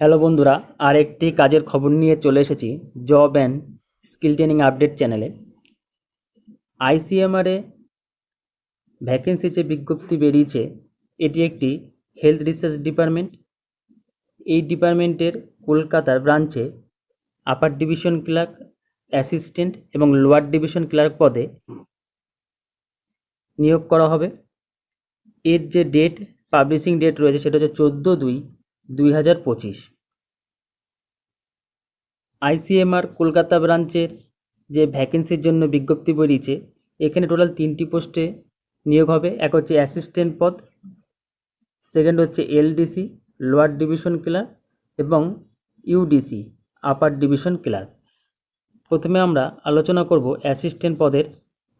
Hello বন্ধুরা আর একটি কাজের খবর নিয়ে চলে এসেছি job and skill training update চ্যানেলে। আইসিএমআরে ভ্যাকেন্সি যে বিজ্ঞপ্তি বেরিয়েছে, এটি একটি হেলথ রিসার্চ ডিপার্টমেন্ট। এই ডিপার্টমেন্টের কলকাতার ব্রাঞ্চে আপার ডিভিশন ক্লার্ক, অ্যাসিস্ট্যান্ট এবং লোয়ার ডিভিশন ক্লার্ক পদে নিয়োগ করা হবে। এর যে ডেট, পাবলিশিং ডেট রয়েছে সেটা হচ্ছে চোদ্দ দুই দুই হাজার পঁচিশ। আইসিএমআর কলকাতা ব্রাঞ্চের যে ভ্যাকেন্সির জন্য বিজ্ঞপ্তি বেরিয়েছে, এখানে টোটাল তিনটি পোস্টে নিয়োগ হবে। এক হচ্ছে অ্যাসিস্ট্যান্ট পদ সেকেন্ড হচ্ছে এলডিসি লোয়ার ডিভিশন ক্লার্ক এবং ইউডিসি আপার ডিভিশন ক্লার্ক প্রথমে আমরা আলোচনা করব অ্যাসিস্ট্যান্ট পদের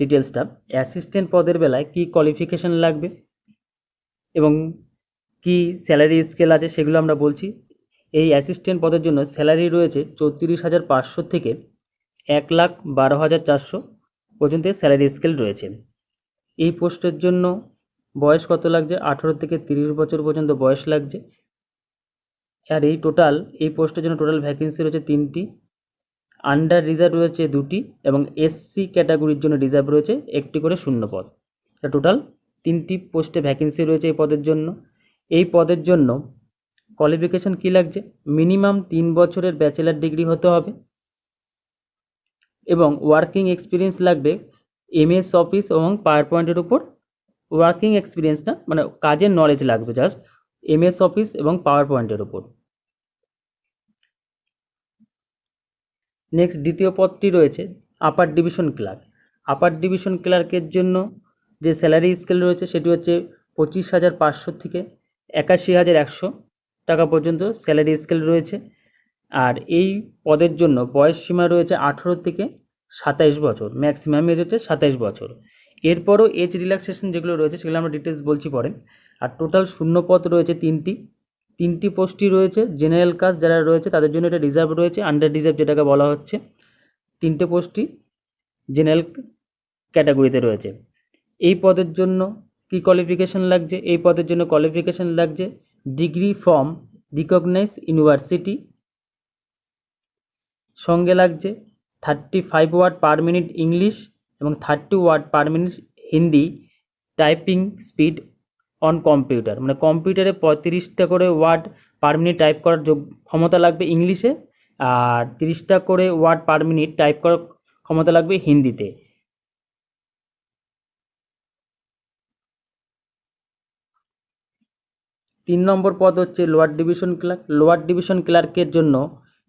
ডিটেলসটা অ্যাসিস্ট্যান্ট পদের বেলায় কী কোয়ালিফিকেশান লাগবে এবং কি স্যালারি স্কেল আছে সেগুলো আমরা বলছি। এই অ্যাসিস্ট্যান্ট পদের জন্য স্যালারি রয়েছে চৌত্রিশ হাজার পাঁচশো থেকে এক লাখ বারো হাজার চারশো পর্যন্ত স্যালারি স্কেল রয়েছে। এই পোস্টের জন্য বয়স কত লাগছে? আঠেরো থেকে তিরিশ বছর পর্যন্ত বয়স লাগছে। আর এই টোটাল এই পোস্টের জন্য টোটাল ভ্যাকেন্সি রয়েছে তিনটি। আন্ডার রিজার্ভ রয়েছে দুটি এবং এসসি ক্যাটাগরির জন্য রিজার্ভ রয়েছে একটি করে শূন্য পদ। টোটাল তিনটি পোস্টে ভ্যাকেন্সি রয়েছে এই পদের জন্য। এই পদের জন্য কোয়ালিফিকেশান কী লাগছে? মিনিমাম তিন বছরের ব্যাচেলার ডিগ্রি হতে হবে এবং ওয়ার্কিং এক্সপিরিয়েন্স লাগবে এমএস অফিস এবং পাওয়ার পয়েন্টের উপর ওয়ার্কিং এক্সপিরিয়েন্স না মানে কাজের নলেজ লাগবে জাস্ট এমএস অফিস এবং পাওয়ার পয়েন্টের উপর। নেক্সট দ্বিতীয় পদটি রয়েছে upper division clerk upper division ক্লার্কের জন্য যে স্যালারি স্কেল রয়েছে সেটি হচ্ছে পঁচিশ হাজার পাঁচশো থেকে একাশি হাজার একশো টাকা পর্যন্ত স্যালারি স্কেল রয়েছে। আর এই পদের জন্য বয়স সীমা রয়েছে আঠেরো থেকে সাতাইশ বছর। ম্যাক্সিমাম এজ হচ্ছে সাতাইশ বছর। এরপরও এজ রিল্যাক্সেশন যেগুলো রয়েছে সেগুলো আমরা ডিটেলস বলছি পরে। আর টোটাল শূন্য পদ রয়েছে তিনটি। তিনটি পোস্টই রয়েছে। জেনারেল কাস্ট যারা রয়েছে তাদের জন্য এটা রিজার্ভ রয়েছে আন্ডার রিজার্ভ যেটাকে বলা হচ্ছে। তিনটে পোস্টই জেনারেল ক্যাটাগরিতে রয়েছে। এই পদের জন্য কী কোয়ালিফিকেশান লাগছে? এই পদের জন্য কোয়ালিফিকেশান লাগছে ডিগ্রি ফ্রম রিকগনাইজ ইউনিভার্সিটি সঙ্গে লাগছে thirty five word per minute English এবং thirty word per minute Hindi typing speed on computer মানে কম্পিউটারে পঁয়ত্রিশটা করে ওয়ার্ড পার মিনিট টাইপ করার যোগ, ক্ষমতা লাগবে ইংলিশে আর তিরিশটা করে ওয়ার্ড পার মিনিট টাইপ করার ক্ষমতা লাগবে হিন্দিতে। তিন নম্বর পদ হচ্ছে lower division clerk lower division ক্লার্কের জন্য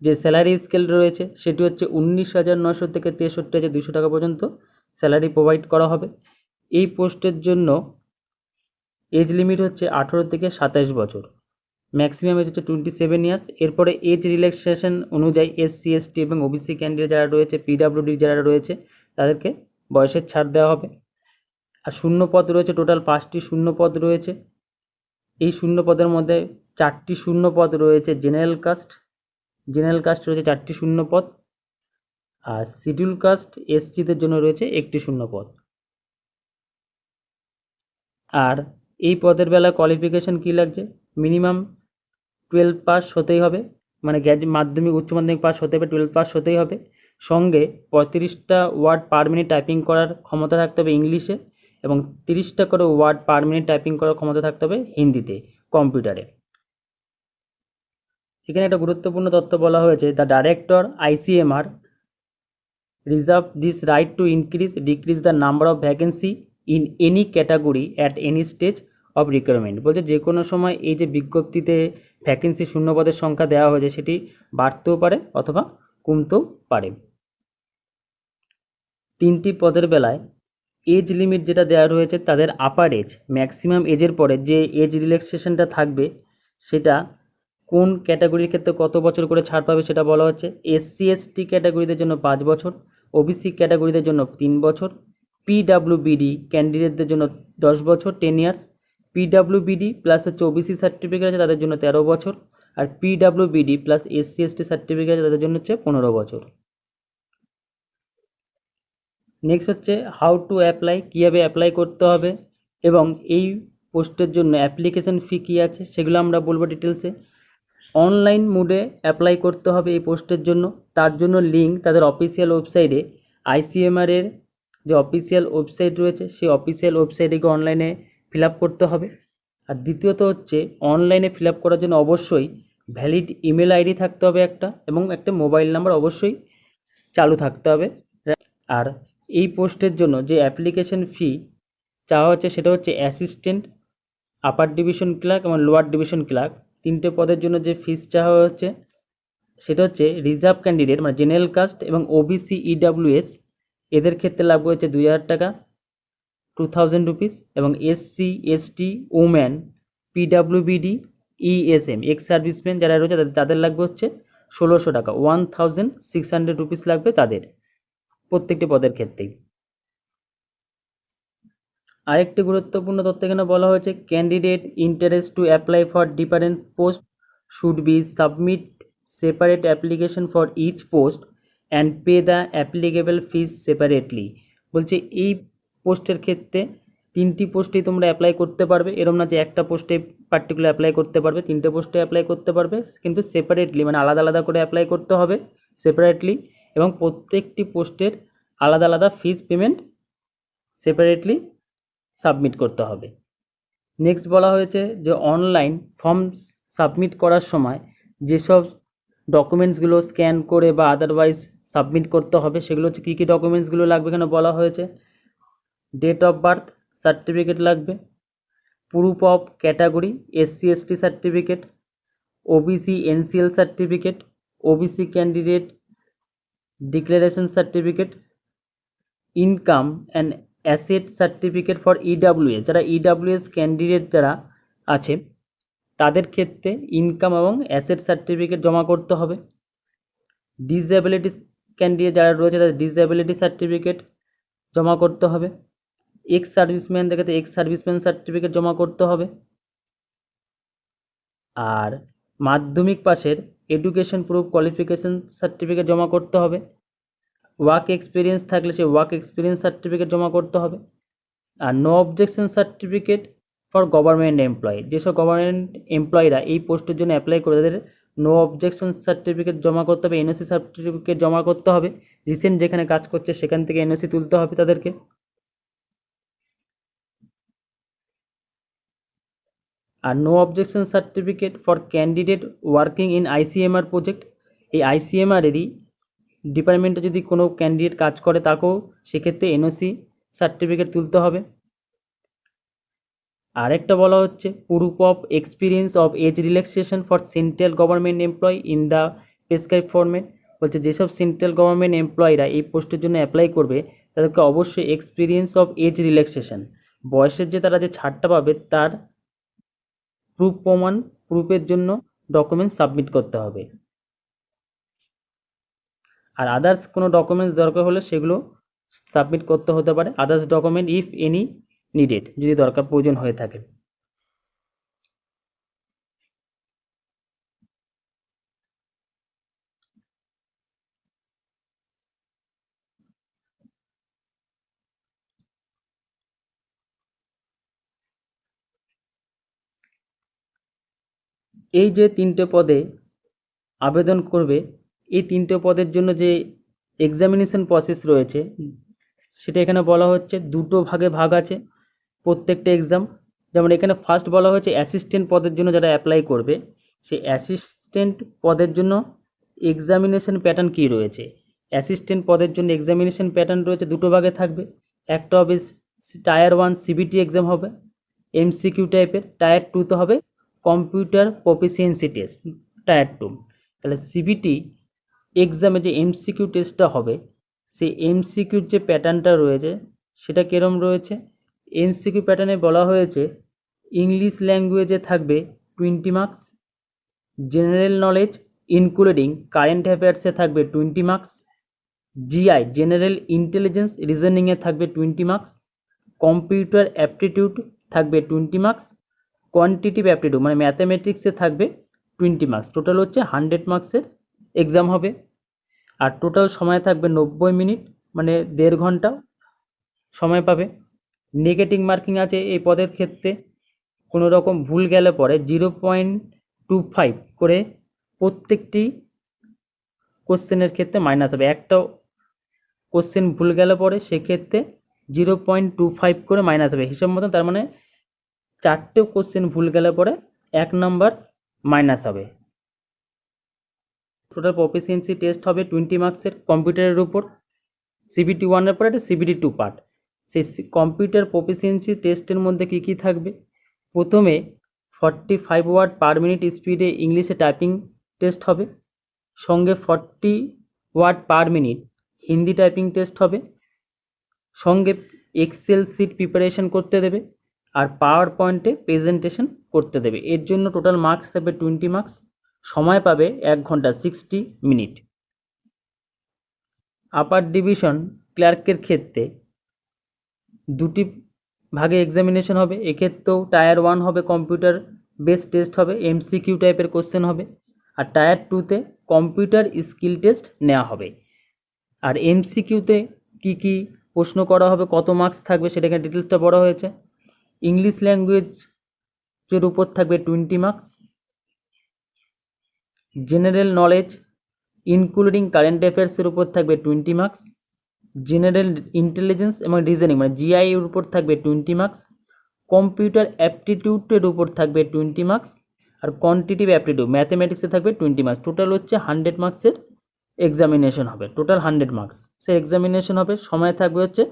যে স্যালারি স্কেল রয়েছে, সেটি হচ্ছে উনিশ হাজার নশো থেকে তেষট্টি হাজার দুশো টাকা পর্যন্ত স্যালারি প্রোভাইড করা হবে। এই পোস্টের জন্য এজ লিমিট হচ্ছে আঠেরো থেকে সাতাইশ বছর। ম্যাক্সিমাম এজ হচ্ছে টোয়েন্টি সেভেন ইয়ার্স এরপরে এজ রিল্যাক্সেশন অনুযায়ী এসসি এসটি এবং ওবিসি ক্যান্ডিডেট যারা রয়েছে পিডাব্লিউডি যারা রয়েছে, তাদেরকে বয়সের ছাড় দেওয়া হবে। আর শূন্য পদ রয়েছে টোটাল পাঁচটি শূন্য পদ রয়েছে। এই শূন্য পদের মধ্যে চারটি শূন্য পদ রয়েছে জেনারেল কাস্ট জেনারেল কাস্ট রয়েছে চারটি শূন্য পদ আর শিডিউল কাস্ট এসসিদের জন্য রয়েছে একটি শূন্য পদ আর এই পদের বেলা কোয়ালিফিকেশান কী লাগছে? মিনিমাম টুয়েলভ পাস হতেই হবে মানে গ্র্যাজু মাধ্যমিক, উচ্চ মাধ্যমিক পাস হতে হবে টুয়েলভ পাস হতেই হবে। সঙ্গে পঁয়ত্রিশটা ওয়ার্ড পার মিনিট টাইপিং করার ক্ষমতা থাকতে হবে ইংলিশে। এবং তিরিশটা করে ওয়ার্ড পার মিনিট টাইপিং করার ক্ষমতা থাকতে হবে হিন্দিতে, কম্পিউটারে। এখানে একটা গুরুত্বপূর্ণ তথ্য বলা হয়েছে the director ICMR reserve this right to increase decrease the number of vacancy in any category at any stage of requirement বলছে যে কোনো সময় এই যে বিজ্ঞপ্তিতে ভ্যাকেন্সি শূন্যপদের সংখ্যা দেওয়া হয়েছে, সেটি বাড়তেও পারে অথবা কমতেও পারে। তিনটি পদের বেলায় এজ লিমিট যেটা দেওয়া রয়েছে তাদের আপার এজ ম্যাক্সিমাম এজের পরে যে এজ রিল্যাক্সেশনটা থাকবে, সেটা কোন ক্যাটাগরির ক্ষেত্রে কত বছর করে ছাড় পাবে সেটা বলা হচ্ছে। এসসি এসটি ক্যাটাগরিদের জন্য পাঁচ বছর ওবিসি ক্যাটাগরিদের জন্য তিন বছর পিডাব্লিউবিডি ক্যান্ডিডেটদের জন্য দশ বছর টেন ইয়ার্স পিডাব্লিউবিডি প্লাস হচ্ছে ওবিসি সার্টিফিকেট আছে তাদের জন্য তেরো বছর, আর PWBD plus SC ST certificate আছে তাদের জন্য হচ্ছে পনেরো বছর। নেক্সট হচ্ছে হাউ টু অ্যাপ্লাই কীভাবে অ্যাপ্লাই করতে হবে এবং এই পোস্টের জন্য অ্যাপ্লিকেশন ফি কী আছে সেগুলো আমরা বলব ডিটেলসে অনলাইন মোডে অ্যাপ্লাই করতে হবে এই পোস্টের জন্য। তার জন্য লিঙ্ক তাদের অফিসিয়াল ওয়েবসাইটে আইসিএমআর এর যে অফিসিয়াল ওয়েবসাইট রয়েছে সেই অফিসিয়াল ওয়েবসাইটে গিয়ে অনলাইনে ফিল করতে হবে। আর দ্বিতীয়ত হচ্ছে অনলাইনে ফিল করার জন্য অবশ্যই ভ্যালিড ইমেল আইডি থাকতে হবে একটা এবং একটা মোবাইল নাম্বার অবশ্যই চালু থাকতে হবে। আর এই পোস্টের জন্য যে অ্যাপ্লিকেশন ফি চাওয়া হচ্ছে সেটা হচ্ছে অ্যাসিস্ট্যান্ট, আপার ডিভিশন ক্লার্ক এবং লোয়ার ডিভিশন ক্লার্ক। তিনটে পদের জন্য যে ফিস চাওয়া হচ্ছে সেটা হচ্ছে রিজার্ভ ক্যান্ডিডেট মানে জেনারেল কাস্ট এবং ওবিসি ইডাব্লিউএস এদের ক্ষেত্রে লাগবে হচ্ছে দুই হাজার টাকা, টু থাউজেন্ড রুপিস এবং SC ST woman PWBD ESM ex serviceman যারা রয়েছে তাদের তাদের লাগবে হচ্ছে ষোলোশো টাকা। One thousand six hundred rupees লাগবে তাদের। প্রত্যেকটি পদের ক্ষেত্রেই। আরেকটি গুরুত্বপূর্ণ তথ্য এখানে বলা হয়েছে candidate interest to apply for different post should be submit separate application for each post and pay the applicable fees separately বলছে, এই পোস্টের ক্ষেত্রে তিনটি পোস্টেই তোমরা অ্যাপ্লাই করতে পারবে। এরম না যে একটা পোস্টে পার্টিকুলার অ্যাপ্লাই করতে পারবে, তিনটে পোস্টে অ্যাপ্লাই করতে পারবে, কিন্তু সেপারেটলি মানে আলাদা আলাদা করে অ্যাপ্লাই করতে হবে। সেপারেটলি এবং প্রত্যেকটি পোস্টের আলাদা আলাদা ফিজ পেমেন্ট সেপারেটলি সাবমিট করতে হবে। নেক্সট বলা হয়েছে যে অনলাইন ফর্ম সাবমিট করার সময় যেসব ডকুমেন্টসগুলো স্ক্যান করে বা আদারওয়াইজ সাবমিট করতে হবে, সেগুলো হচ্ছে কী কী ডকুমেন্টসগুলো লাগবে এখানে বলা হয়েছে। ডেট অফ বার্থ সার্টিফিকেট লাগবে proof of category SC ST certificate OBC NCL certificate OBC candidate declaration certificate income and asset certificate for EWS যারা ইডাব্লিউএস ক্যান্ডিডেট যারা আছে, তাদের ক্ষেত্রে ইনকাম এবং অ্যাসেট সার্টিফিকেট জমা করতে হবে। ডিসএবিলিটি ক্যান্ডিডেট যারা রয়েছে, তাদের ডিসএবিলিটি সার্টিফিকেট জমা করতে হবে। এক্স সার্ভিসম্যানদের ক্ষেত্রে এক্স সার্ভিসম্যান সার্টিফিকেট জমা করতে হবে। আর মাধ্যমিক পাশের এডুকেশন প্রুফ কোয়ালিফিকেশন সার্টিফিকেট জমা করতে হবে। ওয়ার্ক এক্সপিরিয়েন্স থাকলে সেই ওয়ার্ক এক্সপিরিয়েন্স সার্টিফিকেট জমা করতে হবে। আর no objection certificate for government employee যেসব গভর্নমেন্ট এমপ্লয়িরা এই পোস্টের জন্য অ্যাপ্লাই করে, তাদের নো অবজেকশন সার্টিফিকেট জমা করতে হবে এনওসি সার্টিফিকেট জমা করতে হবে। রিসেন্ট যেখানে কাজ করছে, সেখান থেকে এনওসি তুলতে হবে তাদেরকে। আর no objection certificate for candidate working in ICMR project এই আইসিএমআরেরই ডিপার্টমেন্টে যদি কোনো ক্যান্ডিডেট কাজ করে তাকেও সেক্ষেত্রে এনওসি সার্টিফিকেট তুলতে হবে। আরেকটা বলা হচ্ছে proof of experience of age relaxation for central government employ in the prescribe format বলছে, যেসব সেন্ট্রাল গভর্নমেন্ট এমপ্লয়িরা এই পোস্টের জন্য অ্যাপ্লাই করবে, তাদেরকে অবশ্যই এক্সপিরিয়েন্স অফ এজ রিল্যাক্সেশন বয়সের যে তারা যে ছাড়টা পাবে, তার প্রুফ প্রমাণ প্রুফের জন্য ডকুমেন্টস সাবমিট করতে হবে। আর আদার্স কোনো ডকুমেন্টস দরকার হলে সেগুলো সাবমিট করতে হতে পারে। Others document if any needed যদি দরকার প্রয়োজন হয়ে থাকে। এই যে তিনটে পদে আবেদন করবে, এই তিনটে পদের জন্য যে এক্সামিনেশন প্রসেস রয়েছে, সেটা এখানে বলা হচ্ছে দুটো ভাগে ভাগ আছে, প্রত্যেকটা এক্সাম যেমন এখানে ফার্স্ট বলা হয়েছে অ্যাসিস্ট্যান্ট পদের জন্য যারা অ্যাপ্লাই করবে, সেই অ্যাসিস্ট্যান্ট পদের জন্য এক্সামিনেশন প্যাটার্ন কী রয়েছে? অ্যাসিস্ট্যান্ট পদের জন্য এক্সামিনেশন প্যাটার্ন রয়েছে, দুটো ভাগে থাকবে। একটা হবে টায়ার ওয়ান সিবিটি এক্সাম হবে এমসিকিউ টাইপের টায়ার টুতে হবে computer proficiency test tier two তাহলে সিবিটি এক্সামে যে এমসিকিউ টেস্টটা হবে, সেই এমসিকিউর যে প্যাটার্নটা রয়েছে, সেটা কীরম রয়েছে? এমসিকিউ প্যাটার্নে বলা হয়েছে ইংলিশ ল্যাঙ্গুয়েজে থাকবে twenty marks general knowledge including current অ্যাফেয়ার্সে থাকবে twenty marks GI general intelligence রিজনিংয়ে থাকবে টোয়েন্টি মার্কস কম্পিউটার অ্যাপটিটিউড থাকবে টোয়েন্টি মার্কস কোয়ান্টিটিভ অ্যাপটিটিউড মানে ম্যাথামেটিক্সে থাকবে টোয়েন্টি মার্কস টোটাল হচ্ছে হান্ড্রেড মার্কসের এক্সাম হবে। আর টোটাল সময় থাকবে নব্বই মিনিট মানে দেড় ঘণ্টা সময় পাবে। নেগেটিভ মার্কিং আছে এই পদের ক্ষেত্রে, কোনো রকম ভুল গেলে পরে জিরো পয়েন্ট টু ফাইভ করে প্রত্যেকটি কোশ্চেনের ক্ষেত্রে মাইনাস হবে। একটা কোশ্চেন ভুল গেলে পরে সেক্ষেত্রে জিরো পয়েন্ট টু ফাইভ করে মাইনাস হবে। হিসাব মতন তার মানে চারটে কোশ্চেন ভুল গেলে পরে এক নাম্বার মাইনাস হবে। টোটাল প্রফিসিয়েন্সি টেস্ট হবে টোয়েন্টি মার্কসের কম্পিউটারের উপর। সিবিটি ওয়ানের পরে একটা সিবিটি টু পার্ট সেই কম্পিউটার প্রফিসিয়েন্সি টেস্টের মধ্যে কী কী থাকবে? প্রথমে forty five word per minute স্পিডে ইংলিশে টাইপিং টেস্ট হবে। সঙ্গে forty word per minute Hindi typing test হবে। সঙ্গে এক্সেল সিট প্রিপারেশন করতে দেবে। আর পাওয়ার পয়েন্টে প্রেজেন্টেশন করতে দেবে। এর জন্য টোটাল মার্কস থাকবে টোয়েন্টি মার্কস সময় পাবে এক ঘণ্টা সিক্সটি মিনিট আপার ডিভিশন ক্লার্কের ক্ষেত্রে দুটি ভাগে এক্সামিনেশন হবে। এক্ষেত্রেও টায়ার ওয়ান হবে কম্পিউটার বেস টেস্ট হবে এমসিকিউ টাইপের কোশ্চেন হবে। আর টায়ার টুতে কম্পিউটার স্কিল টেস্ট নেওয়া হবে। আর এমসিকিউতে কী কী প্রশ্ন করা হবে, কত মার্কস থাকবে সেটাকে ডিটেলসটা বড় হয়েছে। ইংলিশ ল্যাঙ্গুয়েজের উপর থাকবে twenty marks general knowledge including current অ্যাফেয়ার্সের উপর থাকবে টোয়েন্টি মার্কস জেনারেল ইন্টেলিজেন্স এবং রিজনিং মানে জিআই এর উপর থাকবে টোয়েন্টি মার্কস কম্পিউটার অ্যাপটিটিউডের উপর থাকবে টোয়েন্টি মার্কস আর কোয়ান্টিটিভ অ্যাপটিটিউড ম্যাথমেটিক্সে থাকবে টোয়েন্টি মার্কস টোটাল হচ্ছে হান্ড্রেড মার্কসের এক্সামিনেশন হবে টোটাল হান্ড্রেড মার্কস সে এক্সামিনেশন হবে, সময় থাকবে হচ্ছে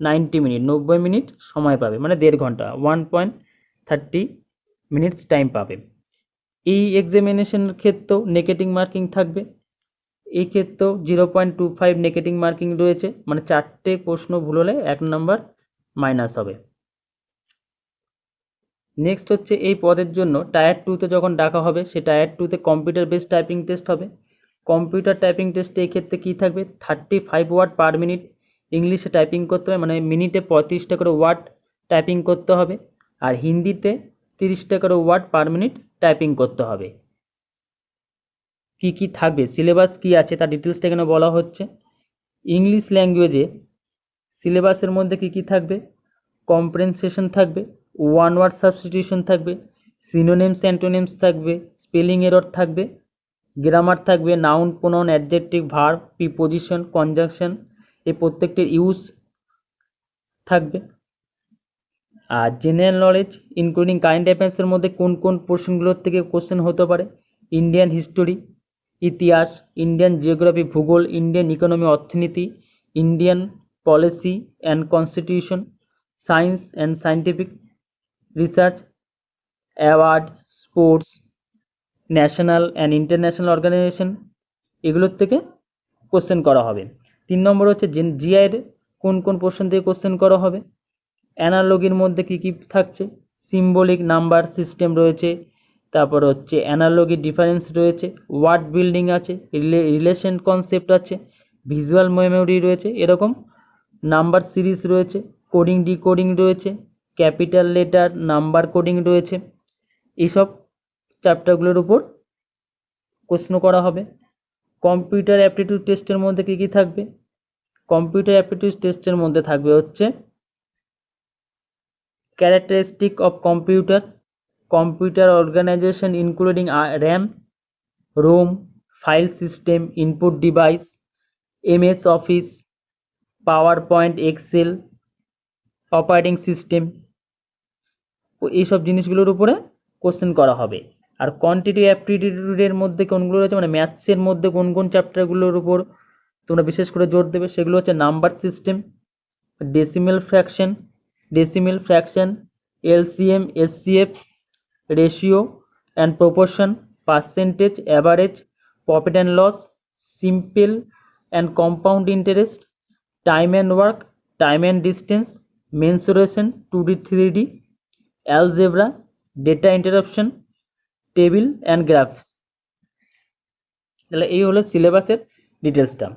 নাইনটি মিনিট, নব্বই মিনিট সময় পাবে মানে দেড় ঘণ্টা one point thirty minutes time পাবে। এই এক্সামিনেশনের ক্ষেত্রেও নেগেটিভ মার্কিং থাকবে। এই ক্ষেত্রেও zero point two five negative marking রয়েছে মানে চারটে প্রশ্ন ভুল হলে এক নম্বর মাইনাস হবে। নেক্সট হচ্ছে এই পদের জন্য টায়ার টুতে যখন ডাকা হবে, সে টায়ার টুতে কম্পিউটার বেস টাইপিং টেস্ট হবে। কম্পিউটার টাইপিং টেস্টে এই ক্ষেত্রে কী থাকবে? Thirty five word per minute ইংলিশে টাইপিং করতে হবে মানে মিনিটে পঁয়ত্রিশটা করে ওয়ার্ড টাইপিং করতে হবে আর হিন্দিতে তিরিশটা করে ওয়ার্ড পার মিনিট টাইপিং করতে হবে। কি কি থাকবে? সিলেবাস কি আছে? তার ডিটেলসটা এখানে বলা হচ্ছে। ইংলিশ ল্যাঙ্গুয়েজে সিলেবাসের মধ্যে কি কি থাকবে? কম্প্রেনসেশন থাকবে ওয়ান ওয়ার্ড সাবস্টিটিউশন থাকবে সিনোনেমস অ্যান্টোনেমস থাকবে স্পেলিং এরর থাকবে গ্রামার থাকবে noun pronoun adjective verb preposition conjunction এই প্রত্যেকটির ইউজ থাকবে। আর জেনারেল নলেজ ইনক্লুডিং কারেন্ট অ্যাফেয়ার্সের মধ্যে কোন কোন পোর্শনগুলোর থেকে কোশ্চেন হতে পারে? ইন্ডিয়ান হিস্টোরি ইতিহাস ইন্ডিয়ান জিওগ্রাফি ভূগোল ইন্ডিয়ান ইকোনমি অর্থনীতি Indian policy and constitution science and scientific research awards sports national and international organisation এগুলোর থেকে কোশ্চেন করা হবে। তিন নম্বর হচ্ছে জিআইয়ের কোন কোন পোর্শন থেকে কোশ্চেন করা হবে? অ্যানালগির মধ্যে কী কী থাকছে? সিম্বলিক নাম্বার সিস্টেম রয়েছে, তারপর হচ্ছে অ্যানালগি ডিফারেন্স রয়েছে, ওয়ার্ড বিল্ডিং আছে রিলেশন কনসেপ্ট আছে, ভিজুয়াল মেমোরি রয়েছে, এরকম নাম্বার সিরিজ রয়েছে, কোডিং ডিকোডিং রয়েছে, ক্যাপিটাল লেটার, নাম্বার কোডিং রয়েছে এইসব চ্যাপ্টারগুলোর উপর প্রশ্ন করা হবে। কম্পিউটার অ্যাপটিটিউড টেস্টের মধ্যে কী কী থাকবে কম্পিউটার অ্যাপটিটিউড টেস্টের মধ্যে থাকবে হচ্ছে characteristic of computer computer organization including uh, ram rom file system input device ms office powerpoint excel operating system এইসব জিনিসগুলোর উপরে কোশ্চেন করা হবে আর কোয়ান্টিটি অ্যাপটিটিউডের মধ্যে কোনগুলো রয়েছে? মানে ম্যাথসের মধ্যে কোন কোন চ্যাপ্টারগুলোর উপর তোমরা বিশেষ করে জোর দেবে? সেগুলো হচ্ছে number system decimal fraction decimal fraction LCM SCF ratio and proportion percentage average profit and loss simple and compound interest time and work time and distance mensuration two D three D algebra data interpretation table and graphs. তাহলে এই হলো সিলেবাসের ডিটেলসটা।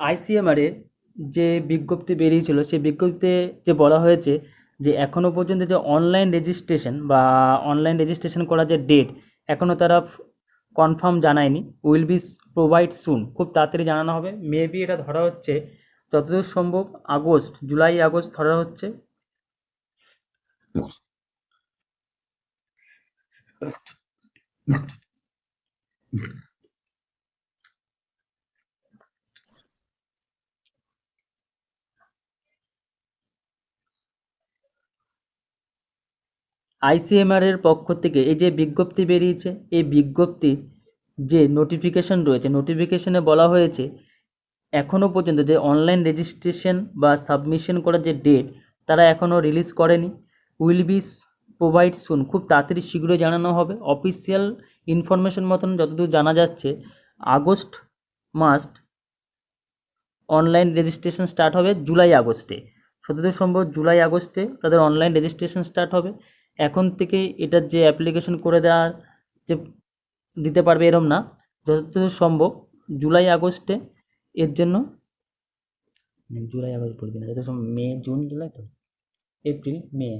ICMR এর যে বিজ্ঞপ্তি বেরিয়েছিল, সেই বিজ্ঞপ্তিতে যে বলা হয়েছে যে এখনও পর্যন্ত যে অনলাইন রেজিস্ট্রেশন বা অনলাইন রেজিস্ট্রেশন করার যে ডেট এখনও তারা কনফার্ম জানায়নি। উইল বি প্রোভাইড সুন খুব তাড়াতাড়ি জানানো হবে। মেবি এটা ধরা হচ্ছে যতদূর সম্ভব আগস্ট, জুলাই, আগস্ট ধরা হচ্ছে। আইসিএমআর এর পক্ষ থেকে এই যে বিজ্ঞপ্তি বেরিয়েছে, এই বিজ্ঞপ্তির যে নোটিফিকেশন রয়েছে নোটিফিকেশনে বলা হয়েছে এখনও পর্যন্ত যে অনলাইন রেজিস্ট্রেশন বা সাবমিশন করার যে ডেট তারা এখনও রিলিজ করেনি। উইল বি প্রোভাইড সুন খুব তাড়াতাড়ি শীঘ্রই জানানো হবে। অফিসিয়াল ইনফরমেশন মতন যতদূর জানা যাচ্ছে, আগস্ট মাস অনলাইন রেজিস্ট্রেশন স্টার্ট হবে জুলাই আগস্টে। যতদূর সম্ভব জুলাই আগস্টে তাদের অনলাইন রেজিস্ট্রেশন স্টার্ট হবে। এখন থেকে এটার যে অ্যাপ্লিকেশন করে দেওয়ার যে দিতে পারবে এরম না, যতদূর সম্ভব জুলাই আগস্টে এর জন্য জুলাই আগস্ট বলবি না, যত সম্ভব মে, জুন, জুলাই তো, এপ্রিল, মে।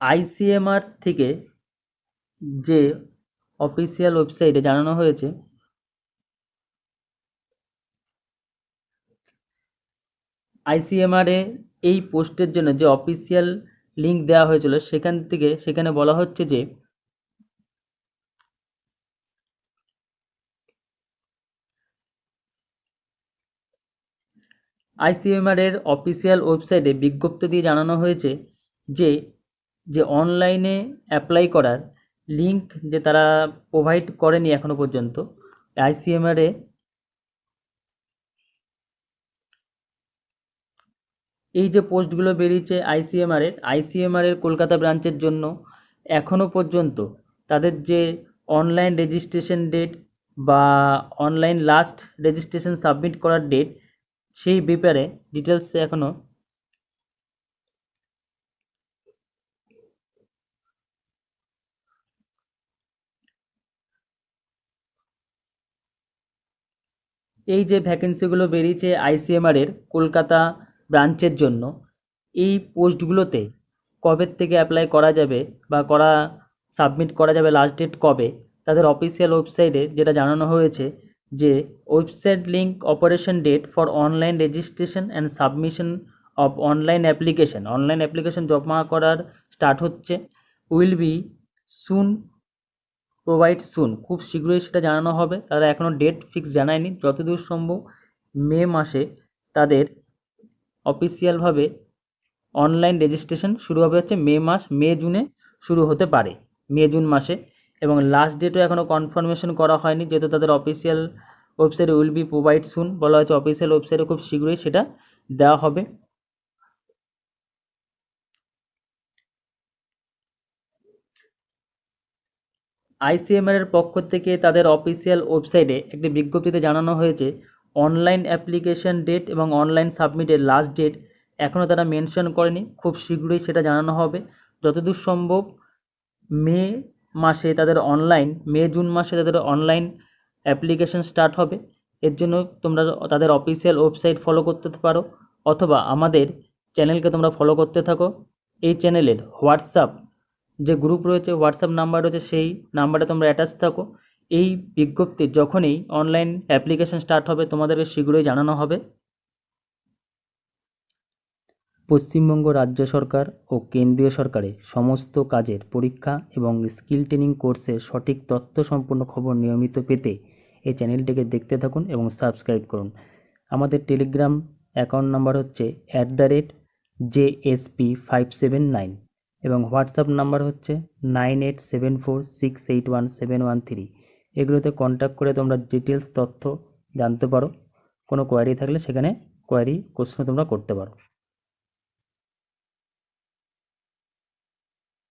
আইসিএমআর থেকে যে অফিসিয়াল ওয়েবসাইটে জানানো হয়েছে আইসিএমআরে এই পোস্টের জন্য যে অফিসিয়াল লিঙ্ক দেওয়া হয়েছিল, সেখান থেকে, সেখানে বলা হচ্ছে যে আইসিএমআর এর অফিসিয়াল ওয়েবসাইটে বিজ্ঞপ্তি দিয়ে জানানো হয়েছে যে যে অনলাইনে অ্যাপ্লাই করার লিঙ্ক যে তারা প্রোভাইড করেনি এখনও পর্যন্ত আইসিএমআর এই যে পোস্টগুলো বেরিয়েছে আইসিএমআর এর আইসিএমআর এর কলকাতা ব্রাঞ্চের জন্য এখনও পর্যন্ত তাদের যে অনলাইন রেজিস্ট্রেশন ডেট বা অনলাইন লাস্ট রেজিস্ট্রেশন সাবমিট করার ডেট সেই ব্যাপারে ডিটেলস এখনও এই যে ভ্যাকেন্সিগুলো বেরিয়েছে আইসিএমআর এর কলকাতা ব্রাঞ্চের জন্য, এই পোস্টগুলোতে কবে থেকে অ্যাপ্লাই করা যাবে বা করা সাবমিট করা যাবে লাস্ট ডেট কবে, তাদের অফিসিয়াল ওয়েবসাইটে যেটা জানানো হয়েছে যে website link operation date for online registration and submission of online application online application জমা করার স্টার্ট হচ্ছে will be soon provide soon খুব শীঘ্রই সেটা জানানো হবে। তারা এখনও ডেট ফিক্স জানায়নি। যতদূর সম্ভব মে মাসে তাদের অফিসিয়ালভাবে অনলাইন রেজিস্ট্রেশন শুরু হবে হচ্ছে মে মাস, মে জুনে শুরু হতে পারে, মে জুন মাসে। এবং লাস্ট ডেটও এখনও কনফার্মেশন করা হয়নি। যেহেতু তাদের official website will be provide soon বলা হয়েছে অফিসিয়াল ওয়েবসাইটে খুব শীঘ্রই সেটা দেওয়া হবে। আইসিএমআর এর পক্ষ থেকে তাদের অফিসিয়াল ওয়েবসাইটে একটি বিজ্ঞপ্তিতে জানানো হয়েছে, অনলাইন অ্যাপ্লিকেশন ডেট এবং অনলাইন সাবমিটের লাস্ট ডেট এখনও তারা মেনশন করেনি। খুব শীঘ্রই সেটা জানানো হবে। যতদূর সম্ভব, মে মাসে তাদের অনলাইন, মে, জুন মাসে তাদের অনলাইন অ্যাপ্লিকেশন স্টার্ট হবে। এর জন্য তোমরা তাদের অফিসিয়াল ওয়েবসাইট ফলো করতে পারো অথবা আমাদের চ্যানেলকে তোমরা ফলো করতে থাকো। এই চ্যানেলের হোয়াটসঅ্যাপ যে গ্রুপ রয়েছে হোয়াটসঅ্যাপ নাম্বার রয়েছে, সেই নাম্বারে তোমরা অ্যাটাচ থাকো। এই বিজ্ঞপ্তি যখনই অনলাইন অ্যাপ্লিকেশন স্টার্ট হবে, তোমাদেরকে শীঘ্রই জানানো হবে। পশ্চিমবঙ্গ রাজ্য সরকার ও কেন্দ্রীয় সরকারের সমস্ত কাজের পরীক্ষা এবং স্কিল ট্রেনিং কোর্সের সঠিক তথ্য সম্পূর্ণ খবর নিয়মিত পেতে এই চ্যানেলটিকে দেখতে থাকুন এবং সাবস্ক্রাইব করুন। আমাদের টেলিগ্রাম অ্যাকাউন্ট নাম্বার হচ্ছে at the rate J S P five seven nine এবং হোয়াটসঅ্যাপ নাম্বার হচ্ছে nine eight seven four six eight one seven one three. এগুলোতে কন্ট্যাক্ট করে তোমরা ডিটেলস তথ্য জানতে পারো। কোনো কোয়ারি থাকলে সেখানে কোয়ারি কোশ্চেন তোমরা করতে পারো।